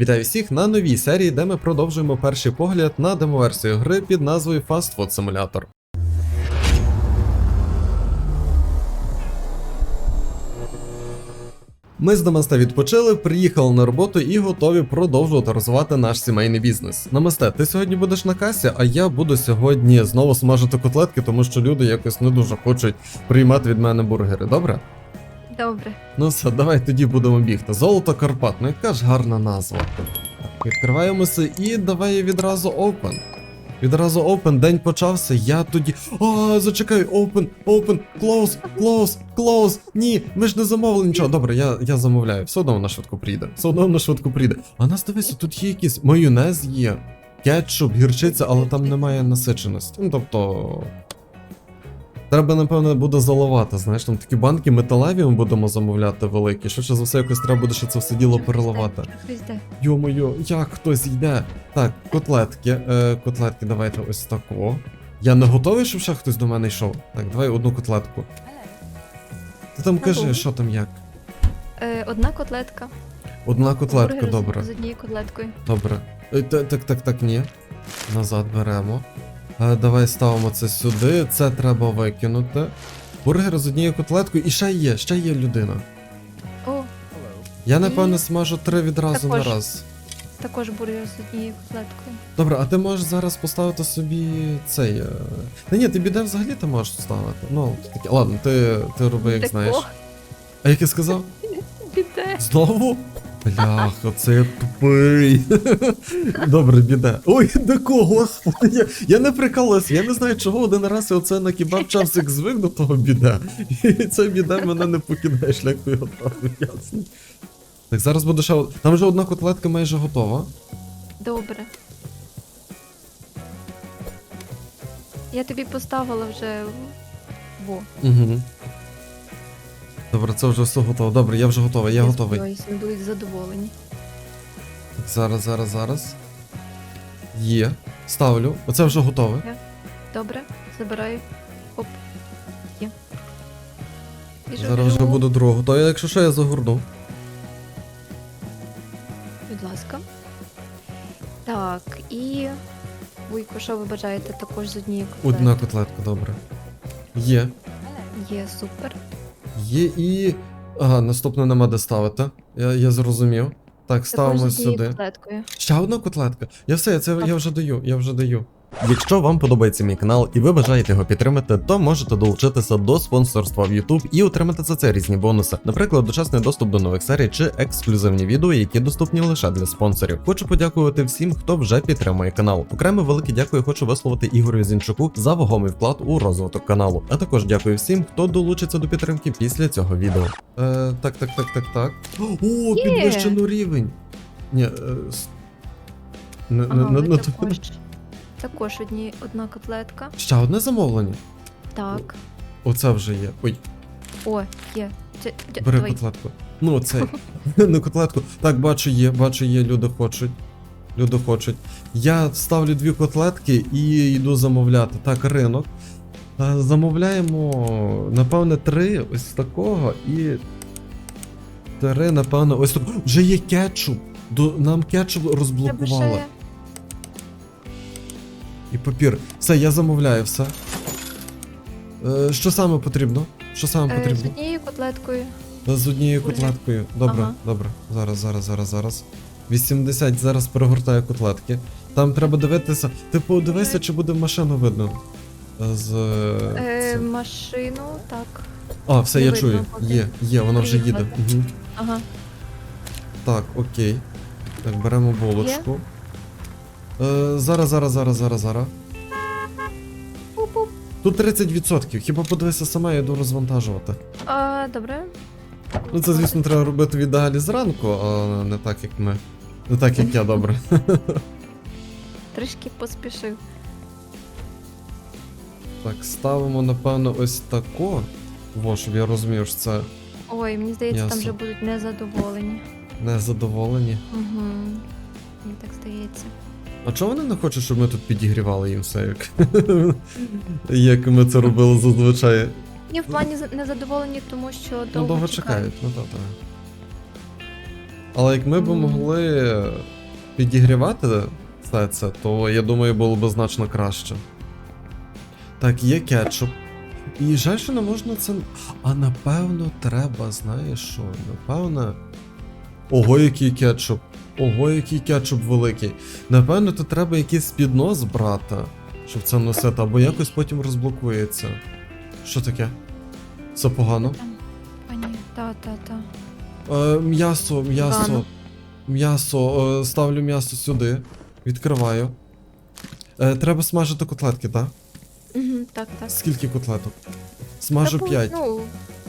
Вітаю всіх на новій серії, де ми продовжуємо перший погляд на демоверсію гри під назвою Fast Food Simulator. Ми з Намасте відпочили, приїхали на роботу і готові продовжувати розвивати наш сімейний бізнес. Намасте, ти сьогодні будеш на касі, а я буду сьогодні знову смажити котлетки, тому що люди якось не дуже хочуть приймати від мене бургери, добре? Добре. Ну все, давай тоді будемо бігти. Золото Карпат, ну яка ж гарна назва. Відкриваємося і давай відразу open. Відразу open, день почався, я тоді. А, зачекай, open, open, close, close, close. Ні, ми ж не замовили нічого. Добре, я, я замовляю. Все одно вона швидко прийде. Все одно вона швидко прийде. А нас дивися, тут є якийсь майонез є, кетчуп, гірчиця, але там немає насиченості. Ну тобто. Треба, напевно, буде заливати, знаєш, там такі банки металеві ми будемо замовляти великі. Швидше за все, якось треба буде ще це все діло переливати. Йо-моє, як хтось йде. Так, котлетки. Е, котлетки, давайте ось тако. Я не готовий, щоб ще хтось до мене йшов. Так, давай одну котлетку. Ти там кажи, що там як? Е, одна котлетка. Одна котлетка, добре. З однією котлеткою. Добре. Е, Так, так, так, ні. Назад беремо. Давай ставимо це сюди. Це треба викинути. Бургер з однією котлеткою. І ще є, ще є людина. О, Я напевно смажу три відразу Також. на раз. також бургер з однією котлеткою. Добре, а ти можеш зараз поставити собі цей. е, Та ні, ти біде взагалі ти можеш ставити. Ну, таке. Ладно, ти, ти роби, як Так, знаєш. А як я сказав? Біде. Знову? Блях, оце я тупий. Добре, біде. Ой, до кого? Я, я не прикалуюсь, я не знаю, чого один раз я оце на кебаб чавсик звик до того біде. І це біде мене не покидає шляху його трапив, ясно. Так, зараз буде ще. Там вже одна котлетка майже готова. Добре. Я тобі поставила вже. Во. Угу. Добре, це вже все готово. Добре, я вже готовий, я готовий. вони будуть задоволені. Так, зараз, зараз, зараз. Є. Ставлю. Оце вже готове. Добре, забираю. Оп. Є. Біжу, Зараз вже біжу. буде другого. То я, якщо що, я загорну. Будь ласка. Так, і. Вуйко, що ви бажаєте також з однією котлеткою? Одна котлетка, добре. Є. Є, супер. Є і. Ага, наступне нема де ставити. Я, я зрозумів. Так, ставимо сюди. котлеткою. Ще одна котлетка. Я все, я це я вже даю, я вже даю. Якщо вам подобається мій канал і ви бажаєте його підтримати, то можете долучитися до спонсорства в YouTube і отримати за це різні бонуси, наприклад, дочасний доступ до нових серій чи ексклюзивні відео, які доступні лише для спонсорів. Хочу подякувати всім, хто вже підтримує канал. Окремо велике дякую хочу висловити Ігорю Зінчуку за вагомий вклад у розвиток каналу. А також дякую всім, хто долучиться до підтримки після цього відео. Е, так, так, так, так, так. О, підвищено рівень. Ні, е, с- не, не, не, ви не, також. Одні, одна котлетка. Ще одне замовлення. Так. Оце вже є. Ой, О, є. Це, це, бери давай. котлетку. Ну, оцей. Не котлетку. Так, бачу, є, бачу, є, люди хочуть. Люди хочуть. Я ставлю дві котлетки і йду замовляти. Так, ринок. Е, Замовляємо, напевне, три ось такого і. Три, напевно, ось такого. Вже є кетчуп. До, нам кетчуп розблокували. І папір. Все, я замовляю все. Е, що саме потрібно? Що саме е, з потрібно? однією котлеткою. З однією Бургер. котлеткою. Добре, Ага. добре. Зараз, зараз, зараз, зараз. 80 зараз перегортаю котлетки. Там треба дивитися. Ти подивися, чи буде машину видно. Е, З. Е, це- машину, так. А, все, не я видно чую. поки. Є, є, вона вже їде. Приїхала. Угу. Ага. Так, окей. Так, беремо булочку. Е, зараз, зараз, зараз, зараз, зараз. Тут 30%. Хіба подивися сама, я йду розвантажувати. А, добре. Ну, це, звісно, треба робити в ідеалі зранку, а не так, як ми. Не так, як я, добре. Трішки поспішив. Так, ставимо, напевно, ось тако. Во, щоб я розумів, що це Ой, мені здається, там вже будуть незадоволені. незадоволені. Угу. Мені так здається. А чого вони не хочуть, щоб ми тут підігрівали їм все, як, як ми це робили зазвичай? Ні, в плані незадоволені, тому що довго, ну, довго чекають. ну так, так. Але як ми б могли підігрівати все це, то я думаю, було б значно краще. Так, є кетчуп. І жаль, що не можна це. А напевно, треба, знаєш що? Напевно. Ого, який кетчуп. Ого, який кетчуп великий. Напевно, то треба якийсь піднос брати, щоб це носити, або якось потім розблокується. Що таке? Це погано? Пані, та, та, та. Е, м'ясо, м'ясо. М'ясо, е, ставлю м'ясо сюди. Відкриваю. Е, треба смажити котлетки, так? Угу, так, так. Скільки котлеток? Смажу Та, 5. Ну,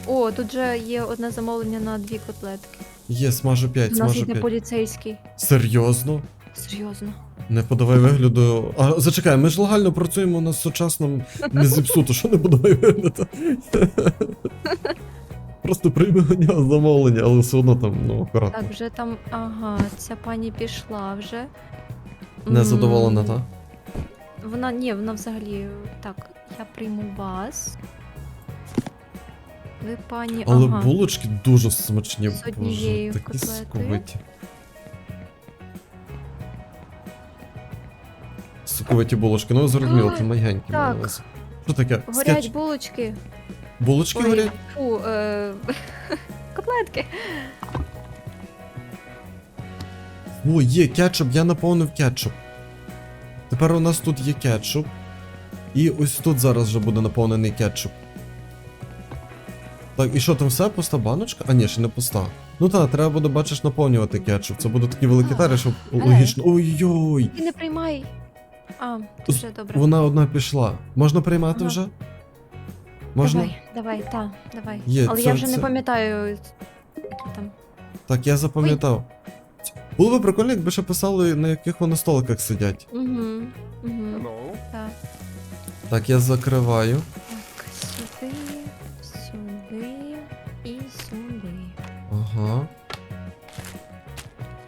о, тут же є одне замовлення на дві котлетки. Є, смажу 5, У нас смажу йде 5. поліцейський. Серйозно? Серйозно. Не подавай вигляду. А, зачекай, ми ж легально працюємо на сучасному не зіпсуто, що не подавай вигляду. Просто нього замовлення, але все одно там, ну, акуратно. Так, вже там, ага, ця пані пішла вже. Не задоволена, М, так? Вона, ні, вона взагалі. Так, я прийму вас. Ви пані. Але ага. булочки дуже смачні, З боже, такі котлетою. соковиті. Соковиті булочки, ну зрозуміло, це майгенькі так. Що таке? Горять Скетч? булочки. Булочки Ой, горять? Фу, е... котлетки. О, є кетчуп, я наповнив кетчуп. Тепер у нас тут є кетчуп. І ось тут зараз вже буде наповнений кетчуп. Так, і що там все? Пуста баночка? А ні, ще не пуста. Ну так, треба буде, бачиш, наповнювати кетчуп. Це буде такі великі тари, щоб логічно. Ой-ой! Ти не приймай. А, Тут вже добре. Вона одна пішла. Можна приймати вже? Можна? Давай, давай, та, давай. Є, Але це- я вже це- не пам'ятаю, там. Так, я запам'ятав. Було би прикольно, якби ще писали, на яких вони столиках сидять. Угу. Угу. Так, Так, я закриваю.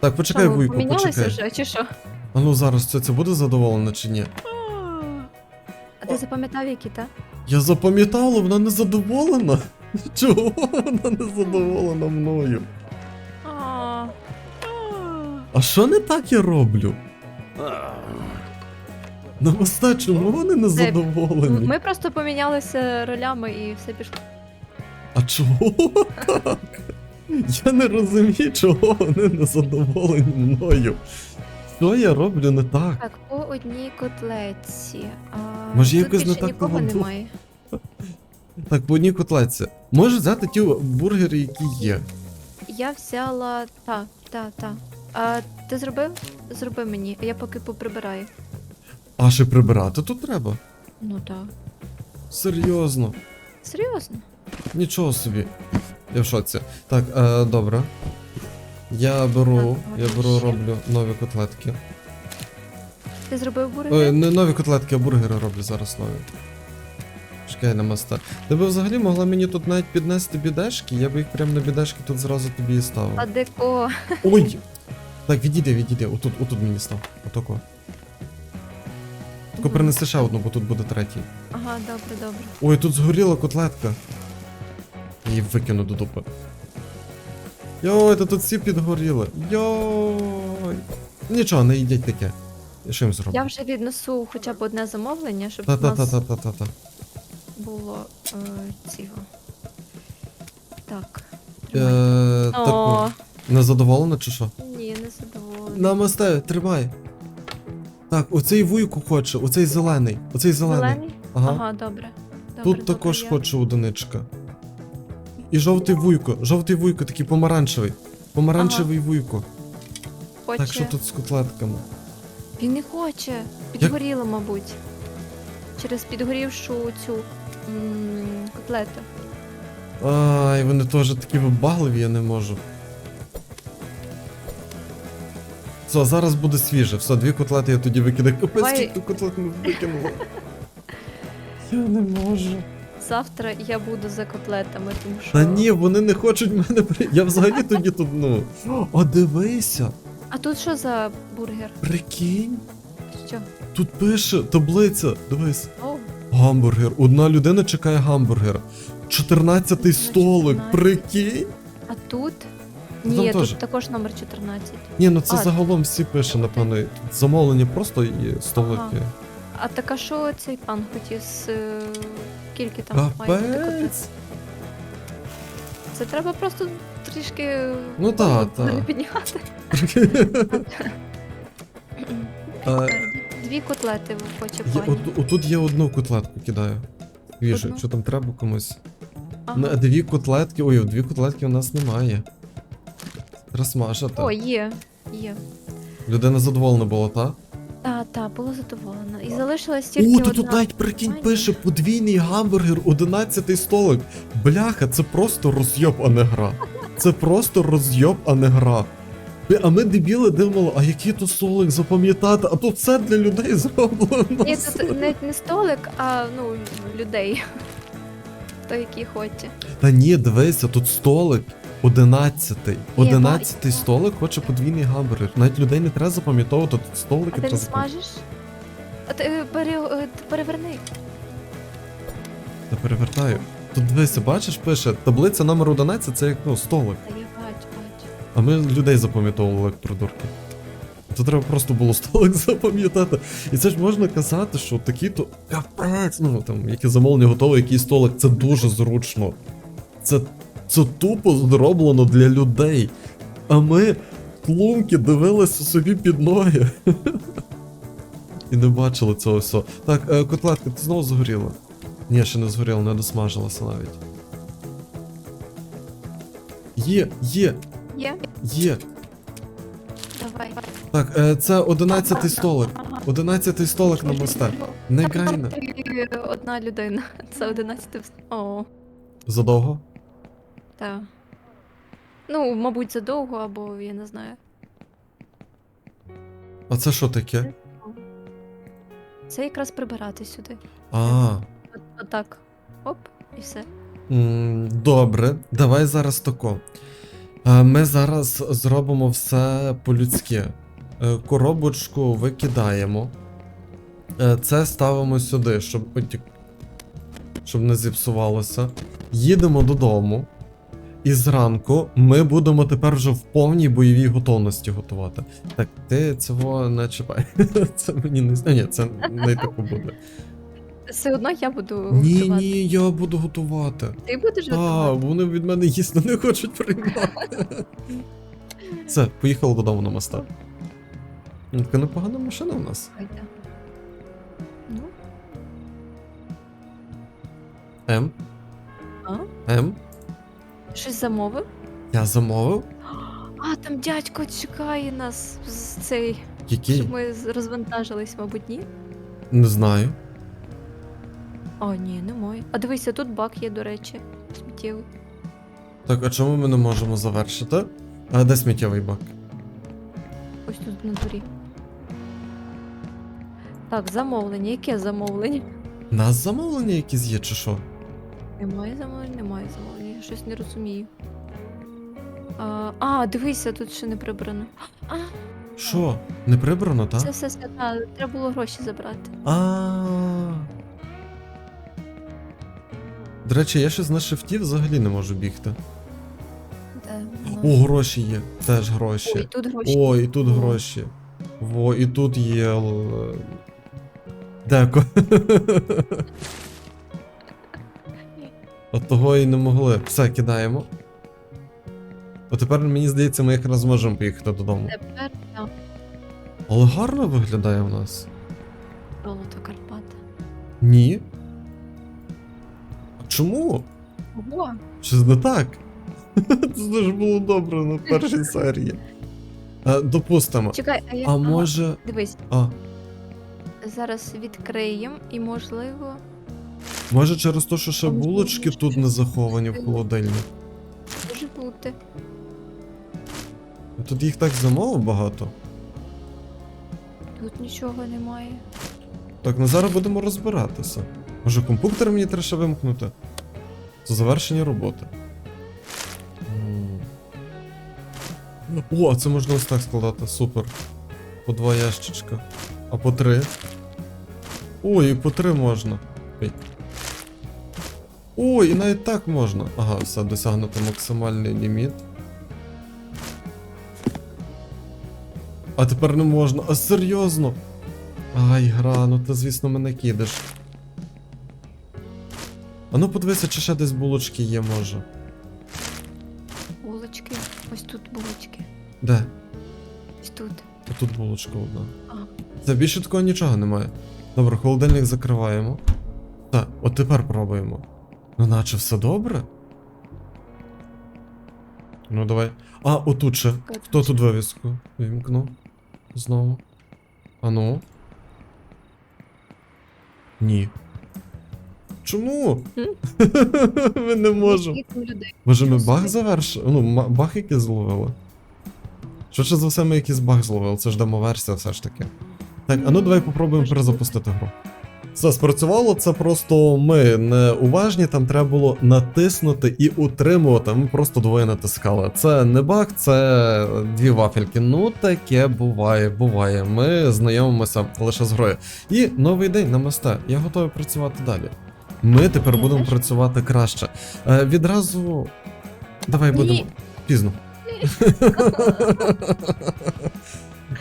Так, почекай, Що, вуйку, помінялися почекай. вже, чи що? А ну зараз це, це буде задоволено чи ні? А ти запам'ятав, які, та? Я запам'ятав, але вона не задоволена. Чого вона не задоволена мною? А, А що не так я роблю? Намасте, чому вони не Це- задоволені? Ми просто помінялися ролями і все пішло. А чого так? Я не розумію, чого вони не задоволені мною. Що я роблю не так? Так, по одній котлетці. А, Може, тут якось не більше так нікого поведу? немає. Так, по одній котлетці. Може взяти ті бургери, які є. Я взяла. Та, та, та. А ти зробив? Зроби мені, а я поки поприбираю. А ще прибирати тут треба. Ну так. Серйозно. Серйозно? Нічого собі. Я в шоці. Так, е, добре. Я беру, Так, я беру, ще. роблю нові котлетки. Ти зробив бургер? Ой, не нові котлетки, а бургери роблю зараз нові. Чекай на маста. Ти би взагалі могла мені тут навіть піднести бідешки, я би їх прямо на бідешки тут зразу тобі і ставив. А деко. Ой! Так, відійди, відійди, отут, отут мені став. Отако. Тільки принеси ще одну, бо тут буде третій. Ага, добре, добре. Ой, тут згоріла котлетка. Я її викину до дупи. Йой, та тут всі підгоріли. Йой. Нічого, не їдять таке. Я що їм зроблю? Я вже віднесу хоча б одне замовлення, щоб у нас Та-та-та-та-та-та. було е, цього. Так. тримай. Е, О, таку. Незадоволена чи що? ні, не задоволена. Намасте, тримай. Так, оцей вуйку хоче, оцей зелений. Оцей зелений. Зелений? Ага. Ага, добре. добре Тут добре, також я- хоче одиничка. І жовтий вуйко, жовтий вуйко, такий помаранчевий. Помаранчевий вуйко. Хоче. Так, що тут з котлетками? Він не хоче. Підгоріло, мабуть. Через підгорівшу цю м, котлету. Ай, вони теж такі вибагливі, я не можу. Все, зараз буде свіже. Все, дві котлети я тоді викидаю. Капець, скільки котлет ми викинули. Я не можу. Завтра я буду за котлетами, тому що. Та ні, вони не хочуть мене при. Я взагалі тоді тут, ну. О, дивися! А тут що за бургер? Прикинь, Що? тут пише таблиця. Дивись. О, Гамбургер. Одна людина чекає гамбургера. 14-й столик, 14. прикинь. а тут Там Ні, теж. тут також номер 14. Ні, ну це А. загалом всі пише, напевно. Замовлення просто і столики. А так а що цей пан хотів з е, скільки там має бути? Капець. Це треба просто трішки Ну та, та. підняти. А, Дві котлети хоче Є, пані. от, отут є одну котлетку кидаю. Віжу, Одну? якщо там треба комусь. Ага. На дві котлетки. Ой, дві котлетки у нас немає. Розмажете. О, є, є. Людина задоволена була, та? Та, та, було задоволено. І залишилась О, тільки тут, одна. тут навіть прикинь, пише подвійний гамбургер, 11 столик. Бляха, це просто розйоб, а не гра. Це просто розйоб, а не гра. А ми дебіли думали, а який тут столик запам'ятати, а тут все для людей зроблено. Ні, тут не, не столик, а ну, людей. Хто який хоче. Та ні, дивися, тут столик. Одинадцятий. Одинадцятий столик хоче подвійний гамбургер. Навіть людей не треба запам'ятовувати, тут столики А ти треба не запам'ятовувати. смажеш? А ти е, пере, е, переверни. Та перевертаю. Тут дивися, бачиш, пише, таблиця номер 11 це як ну, столик. Та я бачу, бачу. А ми людей запам'ятовували як придурки. То треба просто було столик запам'ятати. І це ж можна казати, що такі то капець, ну там, яке замовлення готове, який столик, це дуже зручно. Це, це тупо зроблено для людей. А ми клумки дивилися собі під ноги. І не бачили цього всього. Так, е, котлетка, ти знову згоріла? Ні, ще не згоріла, не досмажилася навіть. Є, є, Є? є. Давай. Так, е, це 11 столик. Ага. 11 столик на мосте. Негайно. Тільки Одна людина. Це 11 вс- О, Задовго? Так. Ну, мабуть, задовго, або я не знаю. А це що таке? Це якраз прибирати сюди. А, От, отак. Оп, і все. м, добре, давай зараз тако. Е, Ми зараз зробимо все по-людськи. Е, Коробочку викидаємо. Е, Це ставимо сюди, щоб, як- щоб не зіпсувалося. Їдемо додому. І зранку ми будемо тепер вже в повній бойовій готовності готувати. Так, ти цього не чіпай. Це мені не а, Ні, це не тако буде. Все одно я буду Ні, готувати. ні, я буду готувати. Ти будеш А, готувати? вони від мене їсти не хочуть приймати. Все, поїхали додому на моста. Така непогана машина в нас. Ну, М. А? М. щось замовив? Я замовив. А, там дядько чекає нас з цей, Який? щоб ми розвантажились, мабуть, ні? Не знаю. А, ні, немає. А дивися, тут бак є, до речі, сміттєвий. Так, а чому ми не можемо завершити? А де сміттєвий бак? Ось тут на дворі. Так, замовлення. Яке замовлення? У Нас замовлення якісь є, чи що? Немає замовлення, немає замовлення. Я щось не розумію. А, а, дивися, тут ще не прибрано. А, Що? Не прибрано, так? це все свята, треба було гроші забрати. А. До речі, я ще з на шифті взагалі не можу бігти. Де О, гроші є. Теж Ой, гроші. тут гроші. О, і тут гроші. Во, і тут є. л- Деко. От того і не могли. Все, кидаємо. От тепер мені здається, ми якраз зможемо поїхати додому. Тепер так, Але гарно виглядає в нас. золото Карпата. Ні. А чому? Ого! Щось не так? Це ж було добре на першій серії. А, допустимо. Чекай, а я. А може. Дивись, А, зараз відкриємо і можливо. Може через те, що ще булочки тут не заховані в холодильник. Може бути. Тут їх так замало багато. Тут нічого немає. Так, ну зараз будемо розбиратися. Може комп'ютер мені треба ще вимкнути? Це завершення роботи. О, це можна ось так складати, супер. По два ящичка. А по три. Ой, і по три можна. Ой. Ой, і навіть так можна. Ага, все, досягнуто максимальний ліміт. А тепер не можна. А серйозно? Ай, гра, ну ти, звісно, мене кидиш. А ну подивися, чи ще десь булочки є, може. Булочки. Ось тут булочки. Де? Ось тут. Тут булочка одна. Ага. Це більше такого нічого немає. Добре, холодильник закриваємо. Так, от тепер пробуємо. Ну, наче все добре. Ну, давай. А, отут ще. Хто тут вивіску? Вімкнув. Знову. А ну. Ні. Чому? Ми не можемо. Може ми баг завершили? Ну, баг якийсь зловили. Що ж за все ми якийсь баг зловили? Це ж демоверсія все ж таки. Так, а ну давай попробуємо перезапустити гру. Все спрацювало, це просто ми не уважні, там треба було натиснути і утримувати. Ми просто двоє натискали. Це не баг, це дві вафельки. Ну таке буває, буває. Ми знайомимося лише з грою. І новий день на мосте. Я готовий працювати далі. Ми тепер будемо працювати краще. Е, відразу. Давай Ні. будемо. Пізно.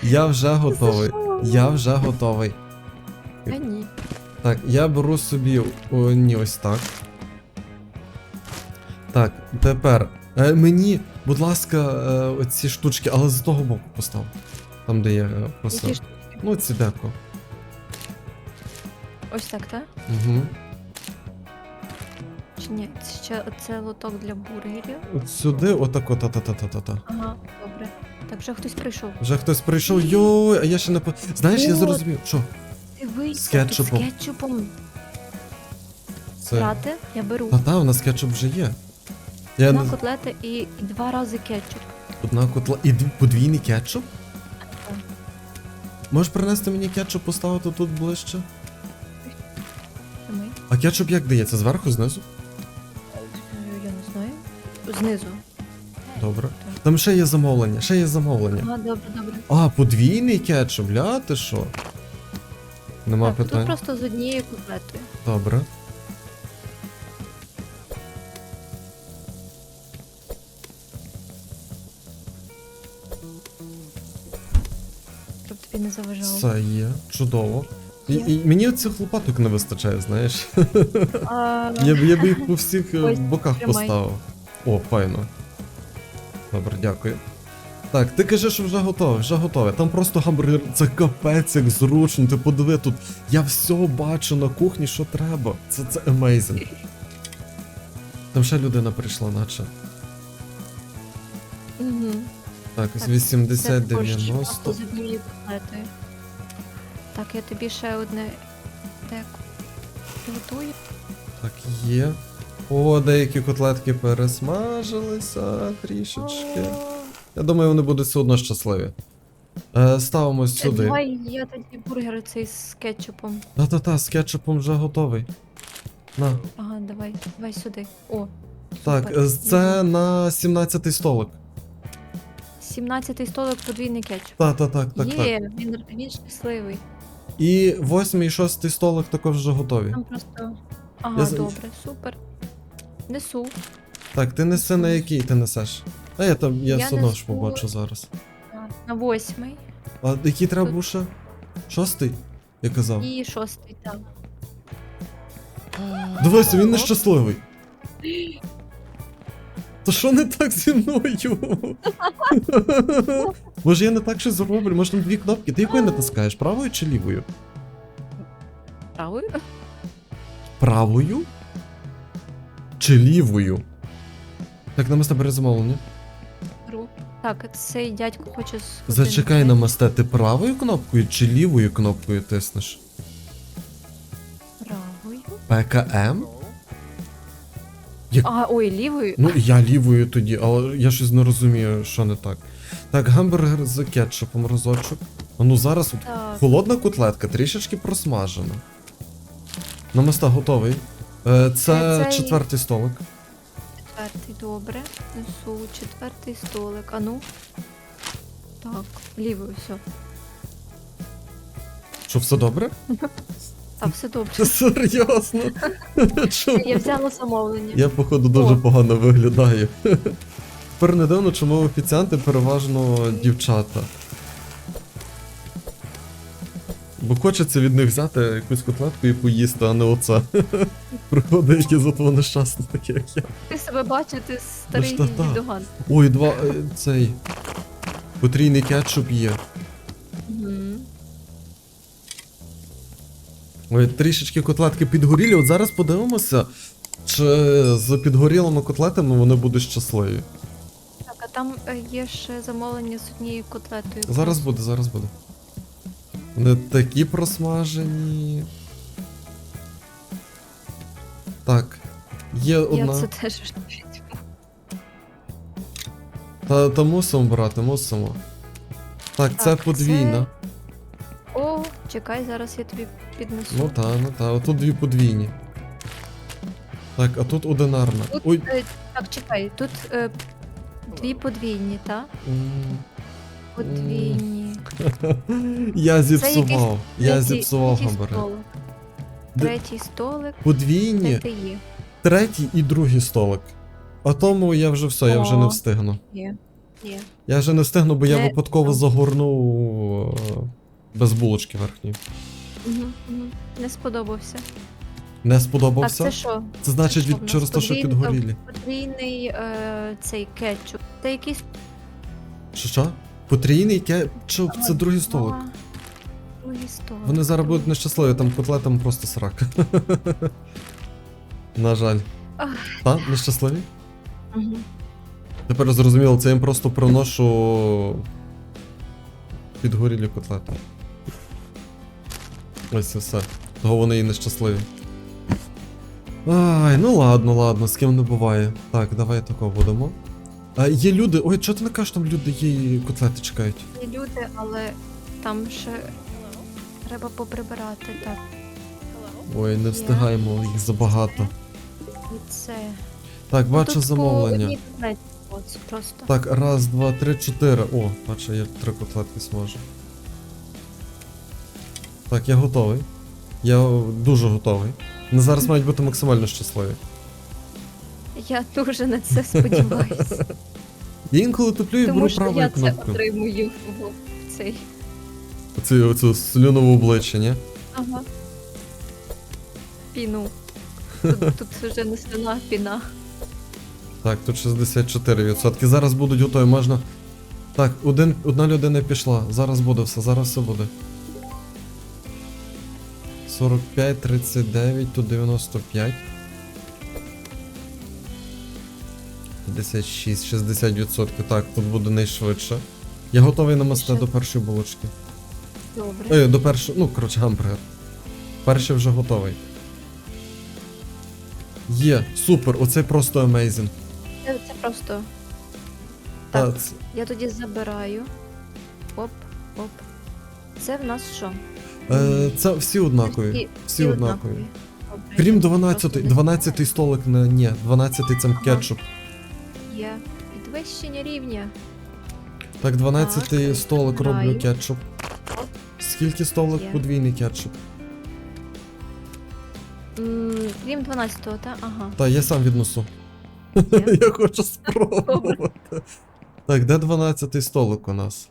Я вже готовий. Я вже готовий. А ні. Так, я беру собі о, ні, ось так. Так, тепер. Е, мені, будь ласка, е, оці штучки, але з того боку постав. Там, де я е, Які. Ну, ці деко. Ось так, так? Угу. Чи ні? Це ще це лоток для бургерів. От сюди, отако, та-та-та-та-та-та. Ага, добре. Так, вже хтось прийшов. Вже хтось прийшов. Йой, а я ще не по. Знаєш, я От. зрозумів. Що? Дивися, З кетчупом. з кетчупом. Це. Брати, я беру. Та-та, у нас кетчуп вже є. Я Одна не... котлета і, і два рази кетчуп. Одна котла. І дві- подвійний кетчуп? Можеш принести мені кетчуп, поставити тут ближче? Ми. А кетчуп як дається? Зверху, знизу? Я не знаю. Знизу. Добре. Там ще є замовлення, ще є замовлення. Ага, добре, добре. А, подвійний кетчуп, ля, ти що? Нема так, тут просто з однією котлетою. Добре. Щоб тобі не заважало. Це є. Чудово. І, Є. і мені цих лопаток не вистачає, знаєш. А, Я, б- я б їх по всіх е, Ось, боках тримай. поставив. О, файно. Добре, дякую. Так, ти кажеш, що вже готове, вже готове. Там просто гамбургер, це капець, як зручно. Ти подиви тут. Я все бачу на кухні, що треба. Це це amazing. Там ще людина прийшла, наче. Угу. Так, з 80 Це борщ 90. просто з однією котлетою. Так, я тобі ще одне деко готую. Так, є. О, деякі котлетки пересмажилися трішечки. Я думаю, вони будуть все одно щасливі. Е, ставимо сюди. Давай я тоді бургер цей з кетчупом. Та-та-та, з кетчупом вже готовий. На. Ага, давай, давай сюди. О, Так, Супер. е, це на 17-й столик. 17-й столик подвійний кетчуп. Та, та, так, так, так. Є, він, він щасливий. І 8 і 6 столик також вже готові. Там просто. Я Ага, за- добре, супер. Несу. Так, ти неси на який ти несеш? А я там, я, Я ж побачу зараз. Так, На восьмий А який треба був ще? Шостий? Я казав. і шостий, так. Дивися, він нещасливий. Та що не так зі мною? Може я не так щось зроблю? Може там дві кнопки? Ти якою натискаєш? Правою чи лівою? Правою? Правою? Чи лівою? Так, намасте бери замовлення. Беру. Так, цей дядько хоче з Зачекай намасте, ти правою кнопкою чи лівою кнопкою тиснеш? Правою. ПКМ? А, ой, лівою. Ну, я лівою тоді, але я щось не розумію, що не так. Так, гамбургер з кетчупом разочок. А ну зараз от Так. холодна котлетка, трішечки просмажена. Намаста готовий. Е, Це Е, цей- четвертий столик. Четвертий, добре. Несу четвертий столик. А ну. Так, лівою, все. Що, все добре? Та все добре. Серйозно? Чому? Я взяла замовлення. Я, походу, дуже О. погано виглядаю. Тепер не дивно, чому офіціанти переважно дівчата. Бо хочеться від них взяти якусь котлетку і поїсти, а не оце. Приходить який зато нещасний, такий як я. Ти себе бачив, ти старий ж та так. дідуган. Ой, два. е, цей. Потрійний кетчуп є. Ой, трішечки котлетки підгорілі. От зараз подивимося, чи з підгорілими котлетами вони будуть щасливі. Так, а там е, є ще замовлення з однією котлетою. Зараз буде, зараз буде. Вони такі просмажені. Так. Є Я одна. це теж. Та, та мусимо брати, мусимо. Так, це Так, подвійна. О, чекай, зараз я тобі піднесу. Ну та, ну та, отут дві подвійні. Так, а тут одинарна. Тут, Ой. е, так, чекай, тут е, дві подвійні, так? м, Подвійні. Я зіпсував. Я зіпсував гамбургер. Третій столик, Подвійні, третій і другий столик. А тому я вже все, я вже не встигну. Є. Є. Я вже не встигну, бо я випадково загорнув е, без булочки. Угу, угу. Не сподобався. Не сподобався? це що? Це значить Це що від через те, що підгорілі. Подвійний е, цей кетчуп. Це якийсь. Що що? Потрійний кетчуп, це другий столик. Другий столик. Вони зараз будуть нещасливі, там котлетам просто срак. На жаль. Та, нещасливі? Угу. Тепер зрозуміло, це я їм просто приношу підгорілі котлети. Ось і все. Того вони і нещасливі. Ай, ну ладно, ладно, з ким не буває. Так, давай такого будемо. А, є люди. Ой, чого ти не кажеш, там люди є і котлети чекають? Є люди, але там ще треба поприбирати. Так, Ой, не встигаємо, їх забагато. і це. Так, Ну, бачу тут по замовлення. одній котлеті Ось просто. Так, раз, два, три, чотири. О, бачу, я три котлетки зможу. Так, я готовий. Я дуже готовий. Вони зараз мають бути максимально щасливі. Я дуже на це сподіваюся. Я інколи туплю і беру Тому що правою я це кнопкою. отримую в цей. Оцю, оцю слюнову обличчя, ні? Ага. Піну. Тут, тут вже не слюна, а піна. Так, тут 64%. Зараз будуть готові, можна. Так, один, одна людина пішла. Зараз буде все, зараз все буде. 45, 39, тут 95. 56, 60%. Так, тут буде найшвидше. Я готовий намасти до першої булочки. Добре. Е, до першої, ну, коротше, гамбургер. Перший вже готовий. Є, супер, оце просто амейзінг. Це, це просто. Та, Так, це- я тоді забираю. Оп, оп. Це в нас що? Е, це всі однакові. Всі- Всі однакові. Добре, Крім 12, просто 12 столик не. Ні, 12 це кетчуп. Є підвищення рівня. Так, 12 Так, столик роблю кетчуп. Скільки столик Є. подвійний кетчуп? М, Крім 12-го, та? Ага. Та, я сам віднесу. Є. Я хочу спробувати. Так, де 12 столик у нас?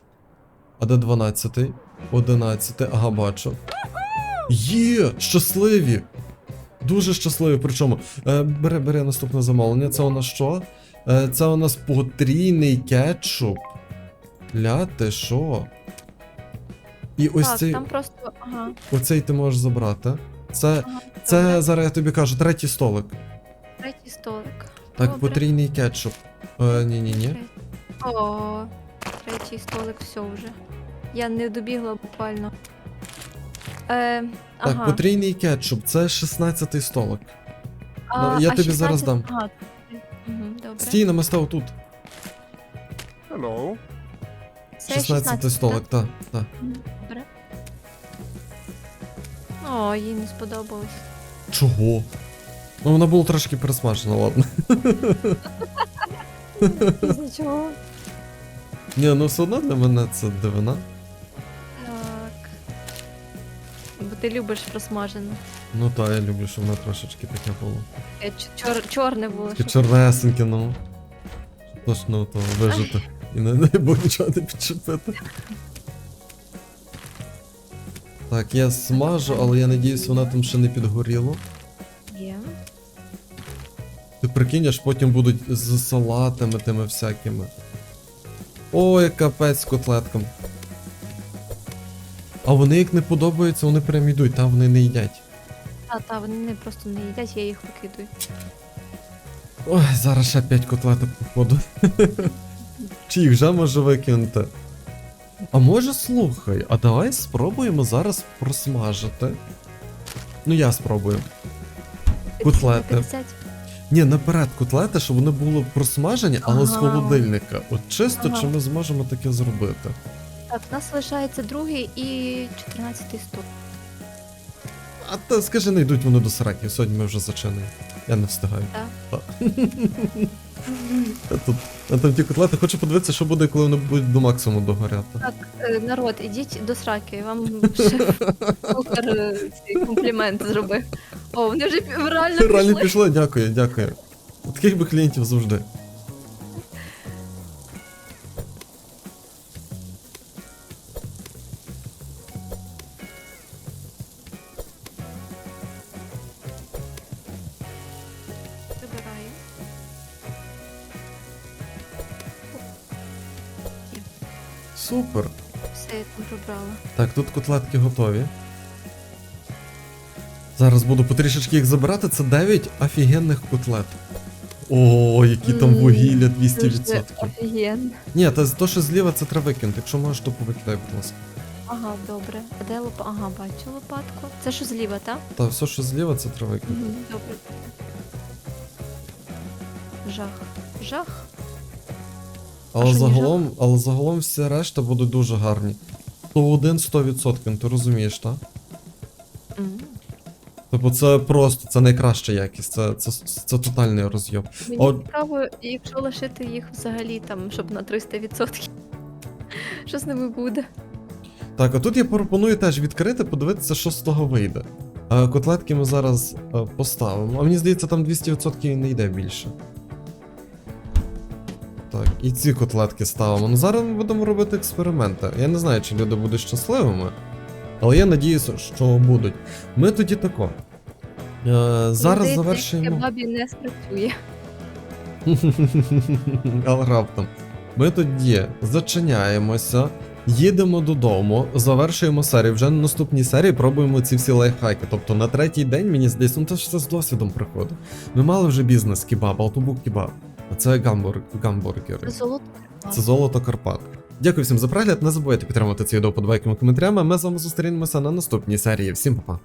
А де 12? 11, ага, бачу. Є! Щасливі! Дуже щасливі. Причому. Е, бери, бери наступне замовлення. Це у нас що? Е, це у нас потрійний кетчуп. Ля, ти що? І ось так, цей, там просто. Ага. оцей ти можеш забрати. Це, ага це добре. зараз я тобі кажу, третій столик. Третій столик. Так, Добре. потрійний кетчуп. Е, ні-ні-ні. О, третій столик, все вже. Я не добігла буквально. Е, Так, потрійний кетчуп, це 16-й столик. А, ну, я а тобі зараз дам. Ага. Угу, добре. Стій на места отут. Hello. Це 16-й столик, так, так. Добре. О, їй не сподобалось. Чого? Ну, вона була трошки пересмажена, ладно. Нічого. Ні, ну все одно для мене це дивина. Так. Бо ти любиш просмажене. Ну так, я люблю, щоб воно трошечки таке було. Е, Чор, чорне було. Таке щоб- чорнесеньке, ну. Точно то вижити. І не дай Бог нічого не підчепити. Так, я смажу, але я надіюсь, вона там ще не підгоріло. Є. Ти прикинь, аж потім будуть з салатами тими всякими. Ой, капець з котлетком. А вони як не подобаються, вони прям йдуть, там вони не їдять. Та, та, вони не просто не їдять, я їх викидую. Ой, зараз ще 5 котлеток походу. Чи їх вже може викинути? А може слухай, а давай спробуємо зараз просмажити. Ну я спробую. Котлети. Ні, наперед котлети, щоб вони були просмажені, але з холодильника. От чисто Ага. чи ми зможемо таке зробити? Так, у нас лишається другий і 14 стоп. А та скажи, не йдуть вони до сраків, сьогодні ми вже зачинені. Я не встигаю. Так. Та. Та тут, а там ті котлети, хочу подивитися, що буде, коли вони будуть до максимуму догоряти. Так, е, народ, ідіть до сраки, вам шеф кухар е, цей комплімент зробив. О, вони вже пі- реально пішли. Реально пішли, дякую, дякую. Таких би клієнтів завжди. Супер. Все, я там прибрала. Так, тут котлетки готові. Зараз буду потрішечки їх забирати. Це 9 офігенних котлет. О, які там вугілля 200%. офігенно. Ні, та то, що зліва, це треба викинути. Якщо можеш, то повикидай, будь ласка. Ага, добре. А де лопа? Ага, бачу лопатку. Це що зліва, так? Та все, що зліва, це треба викинути. Добре. Жах. Жах. Але загалом, але загалом всі решта будуть дуже гарні. 101 100%, ти розумієш, так? М. Тобто це просто, це найкраща якість, це, це, це тотальний розйоб. Мені От- цікаво, якщо лишити їх взагалі там, щоб на 300%. Що з ними буде? Так, а тут я пропоную теж відкрити, подивитися, що з того вийде. Котлетки ми зараз е, поставимо. А мені здається, там 200% не йде більше. Так, і ці котлетки ставимо. Ну зараз ми будемо робити експерименти. Я не знаю, чи люди будуть щасливими, але я надіюся, що будуть. Ми тоді тако. Е, зараз Здається, завершуємо. Кебабі не спрацює. Але раптом. Ми тоді зачиняємося, їдемо додому, завершуємо серію. Вже на наступній серії пробуємо ці всі лайфхаки. Тобто на третій день мені здається, ну це ж все з досвідом приходить. Ми мали вже бізнес кебаб, автобук кебаб. Це гамбург, гамбургери. Золото. Це золото Карпат. Дякую всім за перегляд. Не забувайте підтримати це відео подбайками коментарями. Ми з вами зустрінемося на наступній серії. Всім па-па.